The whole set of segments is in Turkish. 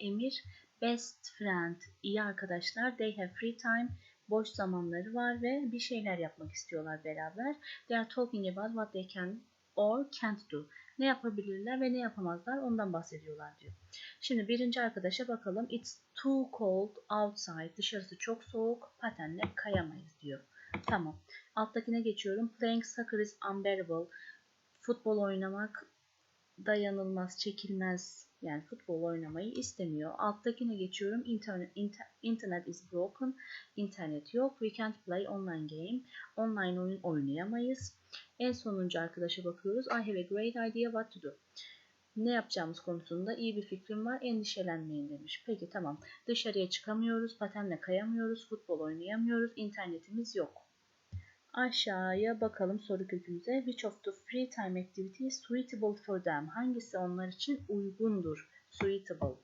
Emir best friend, iyi arkadaşlar. They have free time, boş zamanları var ve bir şeyler yapmak istiyorlar beraber. They are talking about what they can or can't do. Ne yapabilirler ve ne yapamazlar ondan bahsediyorlar diyor. Şimdi birinci arkadaşa bakalım. It's too cold outside. Dışarısı çok soğuk. Patenle kayamayız diyor. Tamam. Alttakine geçiyorum. Playing soccer is unbearable. Futbol oynamak dayanılmaz, çekilmez. Yani futbol oynamayı istemiyor. Alttakine geçiyorum. Internet, inter, internet is broken. İnternet yok. We can't play online game. Online oyun oynayamayız. En sonuncu arkadaşa bakıyoruz. I have a great idea what to do. Ne yapacağımız konusunda iyi bir fikrim var. Endişelenmeyin demiş. Peki tamam. Dışarıya çıkamıyoruz. Patenle kayamıyoruz. Futbol oynayamıyoruz. internetimiz yok. Aşağıya bakalım soru kökümüze. Which of the free time activities suitable for them? Hangisi onlar için uygundur? Suitable.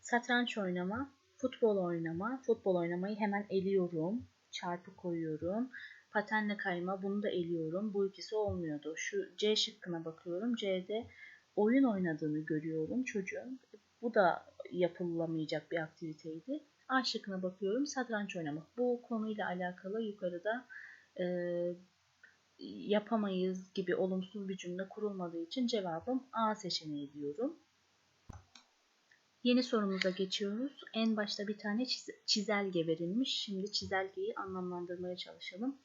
Satranç oynama, futbol oynama. Futbol oynamayı hemen eliyorum. Çarpı koyuyorum. Patenle kayma bunu da eliyorum. Bu ikisi olmuyordu. Şu C şıkkına bakıyorum. C'de oyun oynadığını görüyorum çocuğun. Bu da yapılamayacak bir aktiviteydi. A şıkkına bakıyorum. Satranç oynamak. Bu konuyla alakalı yukarıda e, yapamayız gibi olumsuz bir cümle kurulmadığı için cevabım A seçeneği diyorum. Yeni sorumuza geçiyoruz. En başta bir tane çiz çizelge verilmiş. Şimdi çizelgeyi anlamlandırmaya çalışalım.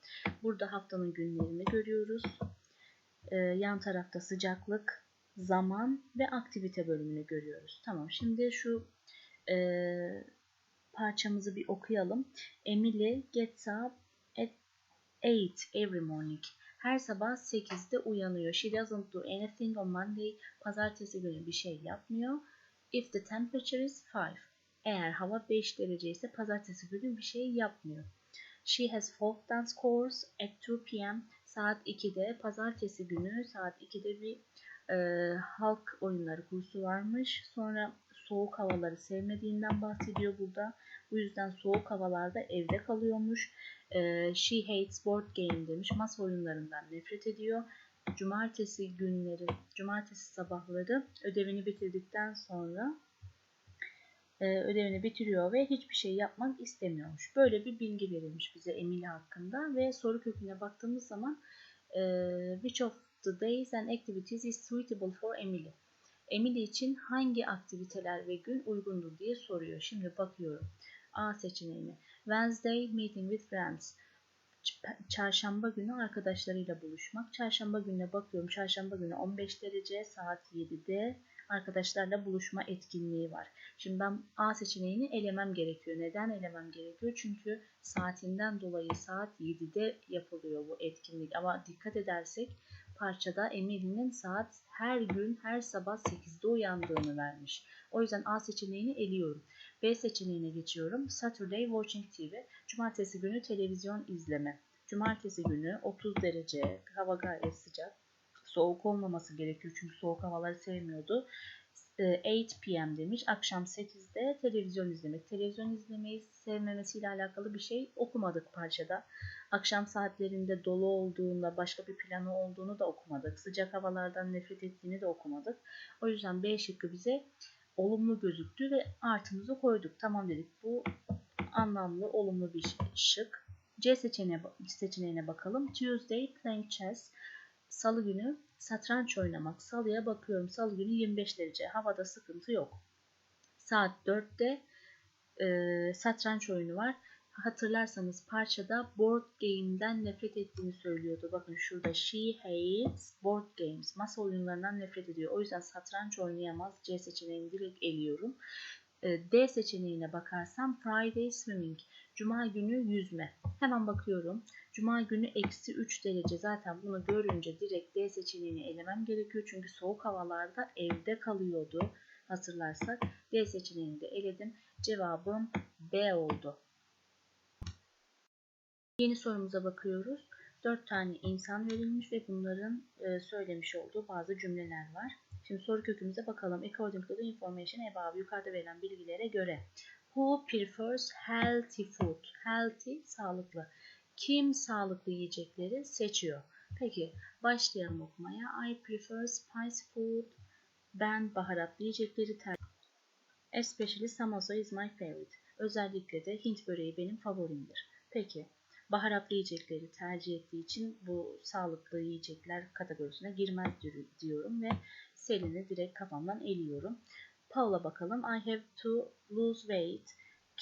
Burada haftanın günlerini görüyoruz. Ee, yan tarafta sıcaklık, zaman ve aktivite bölümünü görüyoruz. Tamam şimdi şu e, parçamızı bir okuyalım. Emily gets up at 8 every morning. Her sabah 8'de uyanıyor. She doesn't do anything on Monday. Pazartesi günü bir şey yapmıyor. If the temperature is 5. Eğer hava 5 derece ise pazartesi günü bir şey yapmıyor. She has folk dance course at 2 p.m. Saat 2'de pazartesi günü saat 2'de bir e, halk oyunları kursu varmış. Sonra soğuk havaları sevmediğinden bahsediyor burada. Bu yüzden soğuk havalarda evde kalıyormuş. E, she hates board game demiş. Masa oyunlarından nefret ediyor. Cumartesi günleri, cumartesi sabahları ödevini bitirdikten sonra e, ödevini bitiriyor ve hiçbir şey yapmak istemiyormuş. Böyle bir bilgi verilmiş bize Emily hakkında ve soru köküne baktığımız zaman e, which of the days and activities is suitable for Emily? Emily için hangi aktiviteler ve gün uygundur diye soruyor. Şimdi bakıyorum. A seçeneğine. Wednesday meeting with friends. Çarşamba günü arkadaşlarıyla buluşmak. Çarşamba gününe bakıyorum. Çarşamba günü 15 derece saat 7'de arkadaşlarla buluşma etkinliği var. Şimdi ben A seçeneğini elemem gerekiyor. Neden elemem gerekiyor? Çünkü saatinden dolayı saat 7'de yapılıyor bu etkinlik. Ama dikkat edersek parçada Emily'nin saat her gün her sabah 8'de uyandığını vermiş. O yüzden A seçeneğini eliyorum. B seçeneğine geçiyorum. Saturday watching TV. Cumartesi günü televizyon izleme. Cumartesi günü 30 derece, hava gayet sıcak. Soğuk olmaması gerekiyor çünkü soğuk havaları sevmiyordu. 8 p.m. demiş. Akşam 8'de televizyon izlemek. Televizyon izlemeyi sevmemesiyle alakalı bir şey okumadık parçada. Akşam saatlerinde dolu olduğunda başka bir planı olduğunu da okumadık. Sıcak havalardan nefret ettiğini de okumadık. O yüzden B şıkkı bize olumlu gözüktü ve artımızı koyduk. Tamam dedik bu anlamlı olumlu bir şık. C seçeneğine, seçeneğine bakalım. Tuesday playing chess. Salı günü satranç oynamak. Salıya bakıyorum. Salı günü 25 derece. Havada sıkıntı yok. Saat 4'te e, satranç oyunu var. Hatırlarsanız parçada board game'den nefret ettiğini söylüyordu. Bakın şurada she hates board games. Masa oyunlarından nefret ediyor. O yüzden satranç oynayamaz. C seçeneğini direkt eliyorum. D seçeneğine bakarsam Friday swimming. Cuma günü yüzme. Hemen bakıyorum. Cuma günü eksi 3 derece. Zaten bunu görünce direkt D seçeneğini elemem gerekiyor. Çünkü soğuk havalarda evde kalıyordu. Hatırlarsak D seçeneğini de eledim. Cevabım B oldu. Yeni sorumuza bakıyoruz. 4 tane insan verilmiş ve bunların e, söylemiş olduğu bazı cümleler var. Şimdi soru kökümüze bakalım. According to the information above yukarıda verilen bilgilere göre Who prefers healthy food? Healthy, sağlıklı. Kim sağlıklı yiyecekleri seçiyor? Peki başlayalım okumaya. I prefer spicy food. Ben baharatlı yiyecekleri tercih Especially samosa is my favorite. Özellikle de Hint böreği benim favorimdir. Peki, baharatlı yiyecekleri tercih ettiği için bu sağlıklı yiyecekler kategorisine girmez diyorum ve Selin'i direkt kafamdan eliyorum. Paul'a bakalım. I have to lose weight.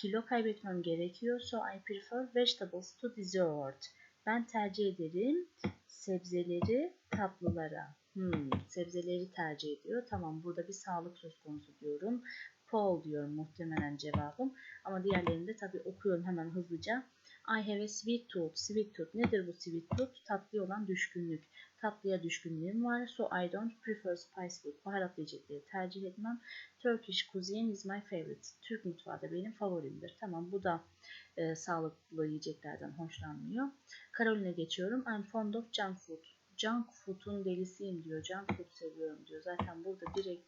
Kilo kaybetmem gerekiyor. So I prefer vegetables to dessert. Ben tercih ederim sebzeleri tatlılara. Hmm, sebzeleri tercih ediyor. Tamam burada bir sağlık söz konusu diyorum. Paul diyorum muhtemelen cevabım. Ama diğerlerini de tabii okuyorum hemen hızlıca. I have a sweet tooth. Sweet tooth nedir bu sweet tooth? Tatlı olan düşkünlük. Tatlıya düşkünlüğüm var. So I don't prefer spice food. Baharatlı yiyecekleri tercih etmem. Turkish cuisine is my favorite. Türk mutfağı da benim favorimdir. Tamam bu da e, sağlıklı yiyeceklerden hoşlanmıyor. Caroline geçiyorum. I'm fond of junk food. Junk food'un delisiyim diyor. Junk food seviyorum diyor. Zaten burada direkt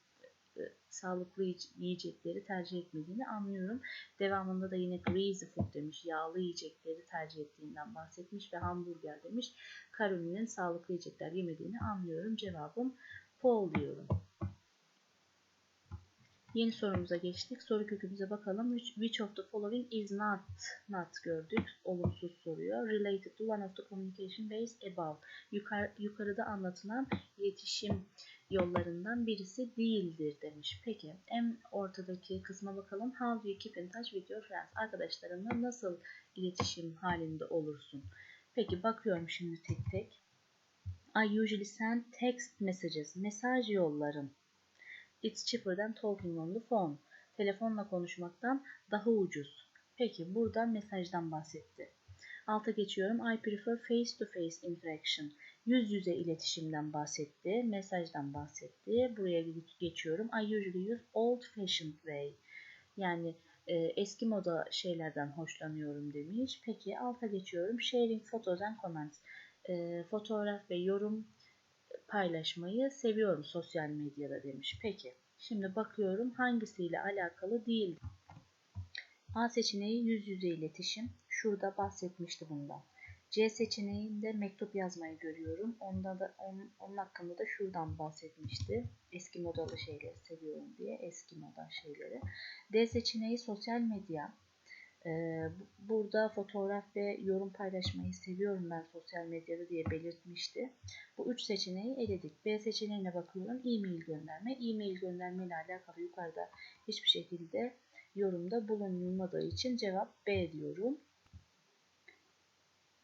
sağlıklı yiyecekleri tercih etmediğini anlıyorum. Devamında da yine greasy food demiş. Yağlı yiyecekleri tercih ettiğinden bahsetmiş ve hamburger demiş. Caroline'in sağlıklı yiyecekler yemediğini anlıyorum. Cevabım Paul diyorum. Yeni sorumuza geçtik. Soru kökümüze bakalım. Which of the following is not not gördük. Olumsuz soruyor. Related to one of the communication ways above. Yukar, yukarıda anlatılan iletişim yollarından birisi değildir demiş. Peki en ortadaki kısma bakalım. How do you keep in touch with your friends? Arkadaşlarınla nasıl iletişim halinde olursun? Peki bakıyorum şimdi tek tek. I usually send text messages. Mesaj yollarım. It's cheaper than talking on the phone. Telefonla konuşmaktan daha ucuz. Peki burada mesajdan bahsetti. Alta geçiyorum. I prefer face to face interaction. Yüz yüze iletişimden bahsetti. Mesajdan bahsetti. Buraya geçiyorum. I usually use old fashioned way. Yani e, eski moda şeylerden hoşlanıyorum demiş. Peki alta geçiyorum. Sharing photos and comments. E, fotoğraf ve yorum paylaşmayı seviyorum sosyal medyada demiş. Peki şimdi bakıyorum hangisiyle alakalı değil. A seçeneği yüz yüze iletişim. Şurada bahsetmişti bundan. C seçeneğinde mektup yazmayı görüyorum. Onda da onun, onun hakkında da şuradan bahsetmişti. Eski modalı şeyleri seviyorum diye. Eski moda şeyleri. D seçeneği sosyal medya. Ee, burada fotoğraf ve yorum paylaşmayı seviyorum ben sosyal medyada diye belirtmişti. Bu üç seçeneği eledik. B seçeneğine bakıyorum. E-mail gönderme. E-mail gönderme ile alakalı yukarıda hiçbir şekilde yorumda bulunmadığı için cevap B diyorum.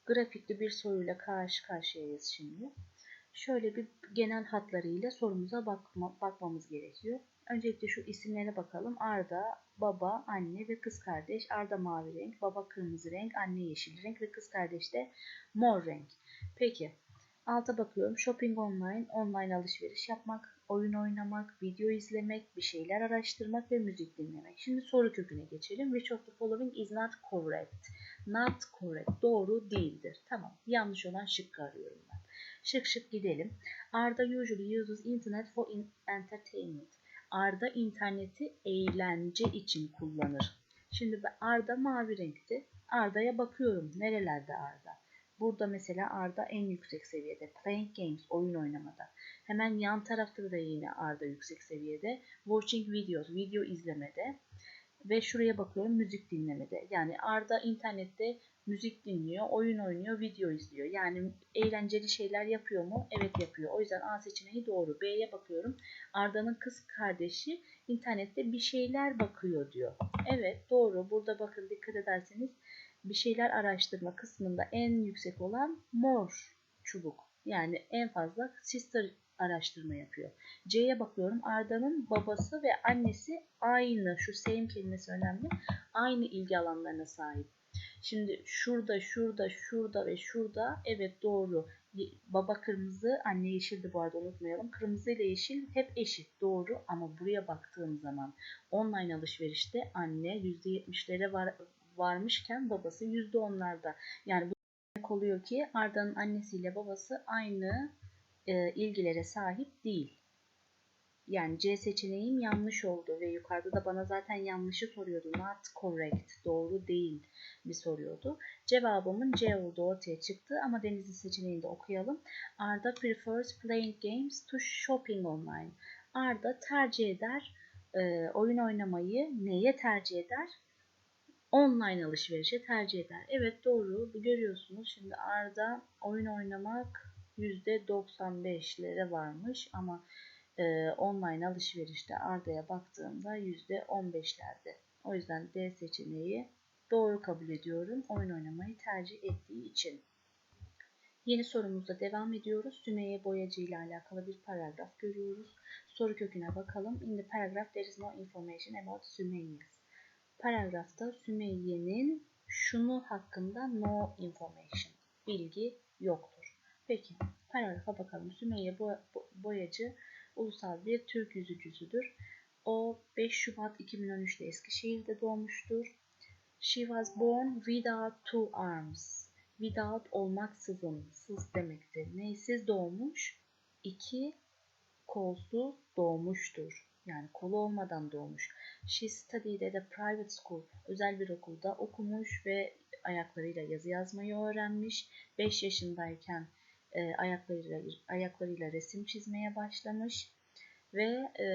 Grafikli bir soruyla karşı karşıyayız şimdi. Şöyle bir genel hatlarıyla sorumuza bakma, bakmamız gerekiyor. Öncelikle şu isimlere bakalım. Arda, baba, anne ve kız kardeş. Arda mavi renk, baba kırmızı renk, anne yeşil renk ve kız kardeş de mor renk. Peki. Alta bakıyorum. Shopping online, online alışveriş yapmak, oyun oynamak, video izlemek, bir şeyler araştırmak ve müzik dinlemek. Şimdi soru köküne geçelim. Which of the following is not correct? Not correct. Doğru değildir. Tamam. Yanlış olan şıkkı arıyorum ben. Şık şık gidelim. Arda usually uses internet for entertainment. Arda interneti eğlence için kullanır. Şimdi Arda mavi renkti. Arda'ya bakıyorum. Nerelerde Arda? Burada mesela Arda en yüksek seviyede. Playing games, oyun oynamada. Hemen yan tarafta da yine Arda yüksek seviyede. Watching videos, video izlemede. Ve şuraya bakıyorum müzik dinlemede. Yani Arda internette müzik dinliyor, oyun oynuyor, video izliyor. Yani eğlenceli şeyler yapıyor mu? Evet yapıyor. O yüzden A seçeneği doğru. B'ye bakıyorum. Arda'nın kız kardeşi internette bir şeyler bakıyor diyor. Evet doğru. Burada bakın dikkat ederseniz bir şeyler araştırma kısmında en yüksek olan mor çubuk. Yani en fazla sister araştırma yapıyor. C'ye bakıyorum. Arda'nın babası ve annesi aynı. Şu same kelimesi önemli. Aynı ilgi alanlarına sahip. Şimdi şurada, şurada, şurada ve şurada evet doğru. Baba kırmızı, anne yeşildi bu arada unutmayalım. Kırmızı ile yeşil hep eşit doğru ama buraya baktığım zaman online alışverişte anne %70'lere var, varmışken babası %10'larda. Yani bu demek oluyor ki Arda'nın annesiyle babası aynı e, ilgilere sahip değil. Yani C seçeneğim yanlış oldu ve yukarıda da bana zaten yanlışı soruyordu. Not correct, doğru değil mi soruyordu. Cevabımın C olduğu ortaya çıktı ama Denizli seçeneğini de okuyalım. Arda prefers playing games to shopping online. Arda tercih eder e, oyun oynamayı neye tercih eder? Online alışverişe tercih eder. Evet doğru görüyorsunuz. Şimdi Arda oyun oynamak %95'lere varmış ama e, online alışverişte Arda'ya baktığımda %15'lerde. O yüzden D seçeneği doğru kabul ediyorum. Oyun oynamayı tercih ettiği için. Yeni sorumuzda devam ediyoruz. Sümeyye Boyacı ile alakalı bir paragraf görüyoruz. Soru köküne bakalım. In the paragraph there is no information about Sümeyye. Paragrafta Sümeyye'nin şunu hakkında no information. Bilgi yoktur. Peki paragrafa bakalım. Sümeyye Boyacı ulusal bir Türk yüzücüsüdür. O 5 Şubat 2013'te Eskişehir'de doğmuştur. She was born without two arms. Without olmaksızın, sız demektir. Neysiz doğmuş? İki kolsuz doğmuştur. Yani kolu olmadan doğmuş. She studied at a private school. Özel bir okulda okumuş ve ayaklarıyla yazı yazmayı öğrenmiş. 5 yaşındayken e, ayaklarıyla, ayaklarıyla resim çizmeye başlamış ve e,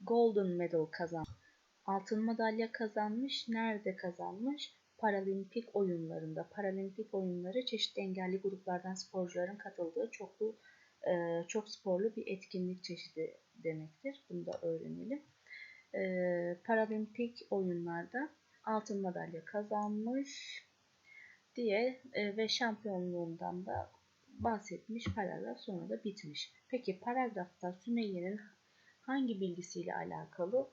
Golden Medal kazanmış. Altın madalya kazanmış. Nerede kazanmış? Paralimpik oyunlarında. Paralimpik oyunları çeşitli engelli gruplardan sporcuların katıldığı çoklu e, çok sporlu bir etkinlik çeşidi demektir. Bunu da öğrenelim. E, Paralimpik oyunlarda altın madalya kazanmış diye e, ve şampiyonluğundan da bahsetmiş paragraf sonra da bitmiş. Peki paragrafta Sümeyye'nin hangi bilgisiyle alakalı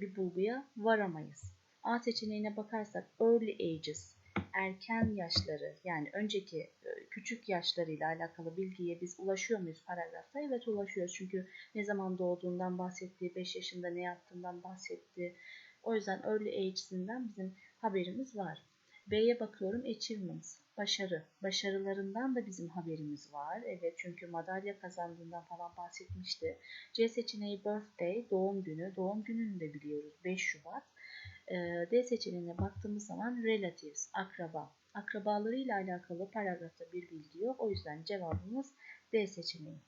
bir bulguya varamayız? A seçeneğine bakarsak early ages, erken yaşları yani önceki e, küçük yaşlarıyla alakalı bilgiye biz ulaşıyor muyuz paragrafta? Evet ulaşıyoruz çünkü ne zaman doğduğundan bahsetti, 5 yaşında ne yaptığından bahsetti. O yüzden early age'sinden bizim haberimiz var. B'ye bakıyorum achievements, başarı. Başarılarından da bizim haberimiz var. Evet çünkü madalya kazandığından falan bahsetmişti. C seçeneği birthday, doğum günü. Doğum gününü de biliyoruz 5 Şubat. Ee, D seçeneğine baktığımız zaman relatives, akraba. Akrabalarıyla alakalı paragrafta bir bilgi yok. O yüzden cevabımız D seçeneği.